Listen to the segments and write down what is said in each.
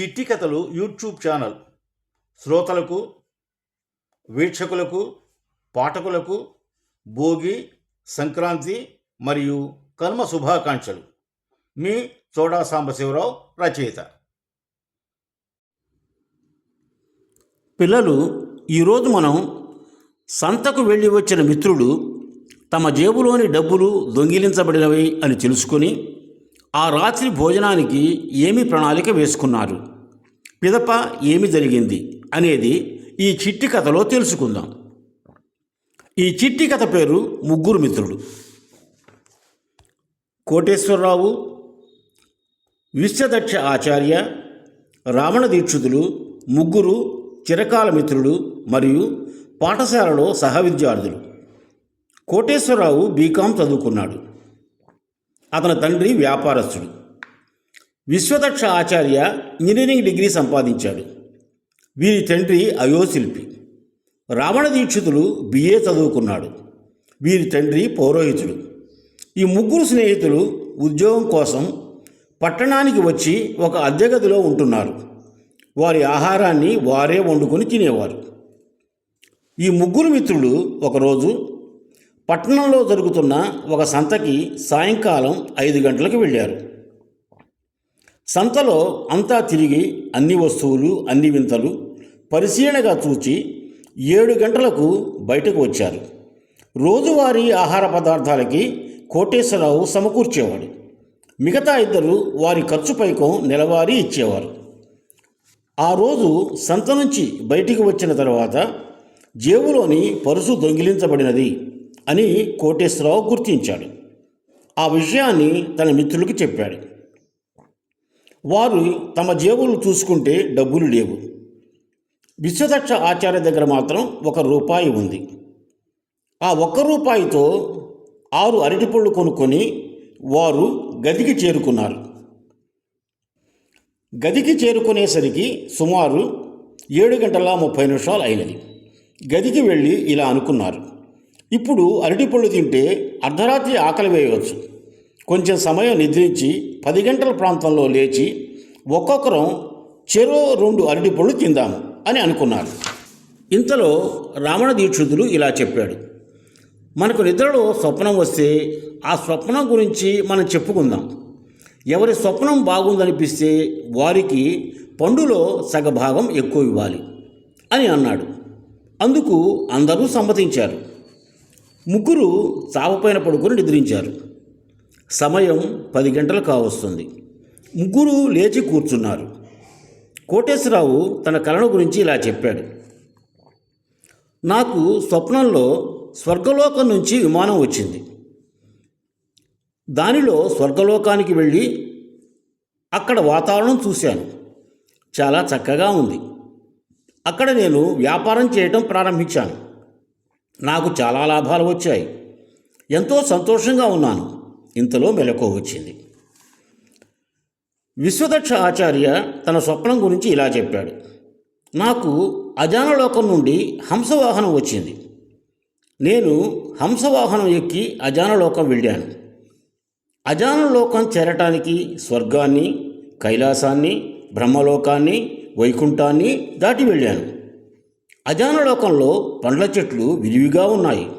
చిట్టి కథలు YouTube channel. శ్రోతలకు వీక్షకులకు పాఠకులకు భోగి సంక్రాంతి మరియు కర్మ శుభాకాంక్షలు. మీ చోడా సాంబశివరావు రచయిత. పిల్లలు ఈరోజు మనం సంతకు వెళ్ళి వచ్చిన మిత్రుడు తమ జేబులోని డబ్బులు దొంగిలించబడినవి అని తెలుసుకొని ఆ రాత్రి భోజనానికి ఏమి ప్రణాళిక వేసుకున్నారు? పిదప ఏమి జరిగింది? అనేది ఈ చిట్టి కథలో తెలుసుకుందాం. ఈ చిట్టి కథ పేరు ముగ్గురు మిత్రుడు కోటేశ్వరరావు విశ్వదక్ష ఆచార్య రావణ దీక్షితులు ముగ్గురు చిరకాల మిత్రుడు మరియు పాఠశాలలో సహ విద్యార్థులు కోటేశ్వరరావు బీకాం చదువుకున్నాడు. అతని తండ్రి వ్యాపారస్తుడు. విశ్వదక్ష ఆచార్య ఇంజనీరింగ్ డిగ్రీ సంపాదించాడు. వీరి తండ్రి అయోశిల్పి. రావణ దీక్షితులు బిఏ చదువుకున్నాడు. వీరి తండ్రి పౌరోహితుడు. ఈ ముగ్గురు స్నేహితులు ఉద్యోగం కోసం పట్టణానికి వచ్చి ఒక అద్దె గదిలో ఉంటున్నారు. వారి ఆహారాన్ని వారే వండుకొని తినేవారు. ఈ ముగ్గురు మిత్రులు ఒకరోజు పట్టణంలో జరుగుతున్న ఒక సంతకి సాయంకాలం ఐదు గంటలకు వెళ్ళారు. సంతలో అంతా తిరిగి అన్ని వస్తువులు అన్ని వింతలు పరిశీలనగా చూచి ఏడు గంటలకు బయటకు వచ్చారు. రోజువారీ ఆహార పదార్థాలకి కోటేశ్వరరావు సమకూర్చేవాడు. మిగతా ఇద్దరు వారి ఖర్చు పైకం నెలవారీ ఇచ్చేవారు. ఆ రోజు సంత నుంచి బయటికి వచ్చిన తర్వాత జేబులోని పరుసు దొంగిలించబడినది. అని కోటేశ్వరరావు గుర్తించాడు. ఆ విషయాన్ని తన మిత్రులకు చెప్పాడు. వారు తమ జేబులు చూసుకుంటే డబ్బులు లేవు. విశ్వదక్ష ఆచార్య దగ్గర మాత్రం ఒక రూపాయి ఉంది. ఆ ఒక్క రూపాయితో ఆరు అరటిపళ్ళు కొనుక్కొని వారు గదికి చేరుకున్నారు. గదికి చేరుకునేసరికి సుమారు ఏడు గంటల ముప్పై నిమిషాలు అయినది. గదికి వెళ్ళి ఇలా అనుకున్నారు. ఇప్పుడు అరటిపళ్ళు తింటే అర్ధరాత్రి ఆకలి వేయవచ్చు. కొంచెం సమయం నిద్రించి పది గంటల ప్రాంతంలో లేచి ఒక్కొక్కరం చెరో రెండు అరటిపళ్ళు తిందాము అని అనుకున్నారు. ఇంతలో రావణ దీక్షితులు ఇలా చెప్పాడు. మనకు నిద్రలో స్వప్నం వస్తే ఆ స్వప్నం గురించి మనం చెప్పుకుందాం. ఎవరి స్వప్నం బాగుందనిపిస్తే వారికి పండులో సగభాగం ఎక్కువ ఇవ్వాలి అని అన్నాడు. అందుకు అందరూ సమ్మతించారు. ముగ్గురు చావపైన పడుకొని నిద్రించారు. సమయం పది గంటలు కావస్తుంది. ముగ్గురు లేచి కూర్చున్నారు. కోటేశ్వరరావు తన కలను గురించి ఇలా చెప్పాడు. నాకు స్వప్నంలో స్వర్గలోకం నుంచి విమానం వచ్చింది. దానిలో స్వర్గలోకానికి వెళ్ళి అక్కడ వాతావరణం చూశాను. చాలా చక్కగా ఉంది. అక్కడ నేను వ్యాపారం చేయటం ప్రారంభించాను. నాకు చాలా లాభాలు వచ్చాయి. ఎంతో సంతోషంగా ఉన్నాను. ఇంతలో మెలకువ వచ్చింది. విశ్వదక్ష ఆచార్య తన స్వప్నం గురించి ఇలా చెప్పాడు. నాకు అజానలోకం నుండి హంసవాహనం వచ్చింది. నేను హంసవాహనం ఎక్కి అజానలోకం వెళ్ళాను. అజానలోకం చేరటానికి స్వర్గాన్ని కైలాసాన్ని బ్రహ్మలోకాన్ని వైకుంఠాన్ని దాటి వెళ్ళాను. అజానలోకంలో పండ్ల చెట్లు విరివిగా ఉన్నాయి.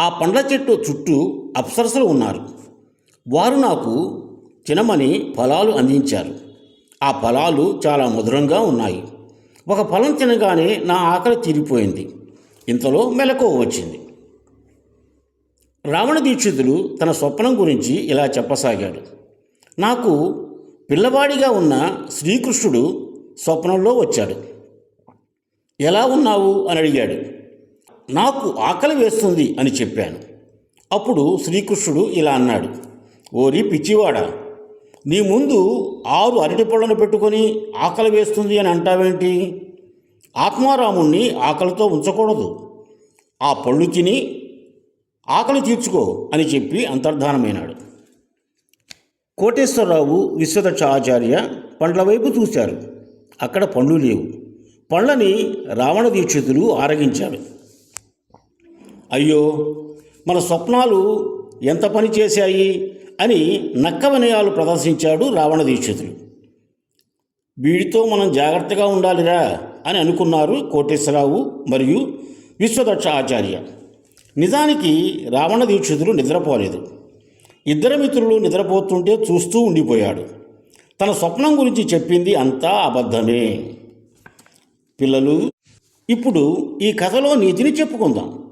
ఆ పండ్ల చెట్టు చుట్టూ అప్సరసలు ఉన్నారు. వారు నాకు తినమని ఫలాలు అందించారు. ఆ ఫలాలు చాలా మధురంగా ఉన్నాయి. ఒక ఫలం తినగానే నా ఆకలి తీరిపోయింది. ఇంతలో మెలకువ వచ్చింది. రావణ దీక్షితులు తన స్వప్నం గురించి ఇలా చెప్పసాగాడు. నాకు పిల్లవాడిగా ఉన్న శ్రీకృష్ణుడు స్వప్నంలో వచ్చాడు. ఎలా ఉన్నావు? అని అడిగాడు. నాకు ఆకలి వేస్తుంది అని చెప్పాను. అప్పుడు శ్రీకృష్ణుడు ఇలా అన్నాడు. ఓరి పిచ్చివాడా నీ ముందు ఆరు అరటి పళ్ళను పెట్టుకొని ఆకలి వేస్తుంది అని అంటావేంటి? ఆత్మారాముణ్ణి ఆకలితో ఉంచకూడదు. ఆ పళ్ళు తిని ఆకలి తీర్చుకో అని చెప్పి అంతర్ధానమైనాడు. కోటేశ్వరరావు విశ్వదక్ష ఆచార్య పండ్ల వైపు చూశారు. అక్కడ పండ్లు లేవు. పళ్ళని రావణ దీక్షితులు ఆరగించాడు అయ్యో మన స్వప్నాలు ఎంత పని చేశాయి అని నక్క వినయాలు ప్రదర్శించాడు రావణ దీక్షితులు. వీడితో మనం జాగ్రత్తగా ఉండాలిరా అని అనుకున్నారు కోటేశ్వరరావు మరియు విశ్వదక్ష ఆచార్య. నిజానికి రావణ దీక్షితులు నిద్రపోలేదు. ఇద్దరు మిత్రులు నిద్రపోతుంటే చూస్తూ ఉండిపోయాడు. తన స్వప్నం గురించి చెప్పింది అంతా అబద్ధమే. పిల్లలు ఇప్పుడు ఈ కథలో నీతిని చెప్పుకుందాం.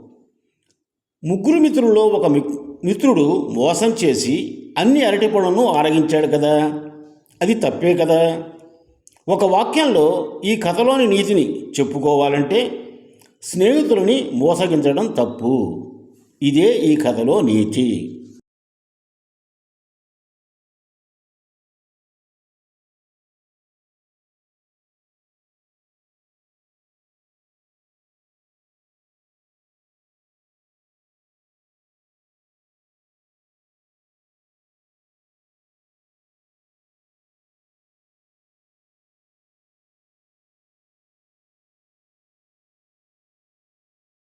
ముగ్గురు మిత్రుల్లో ఒక మిత్రుడు మోసం చేసి అన్ని అరటి పళ్ళను ఆరగించాడు కదా. అది తప్పే కదా. ఒక వాక్యంలో ఈ కథలోని నీతిని చెప్పుకోవాలంటే స్నేహితులని మోసగించడం తప్పు. ఇదే ఈ కథలో నీతి.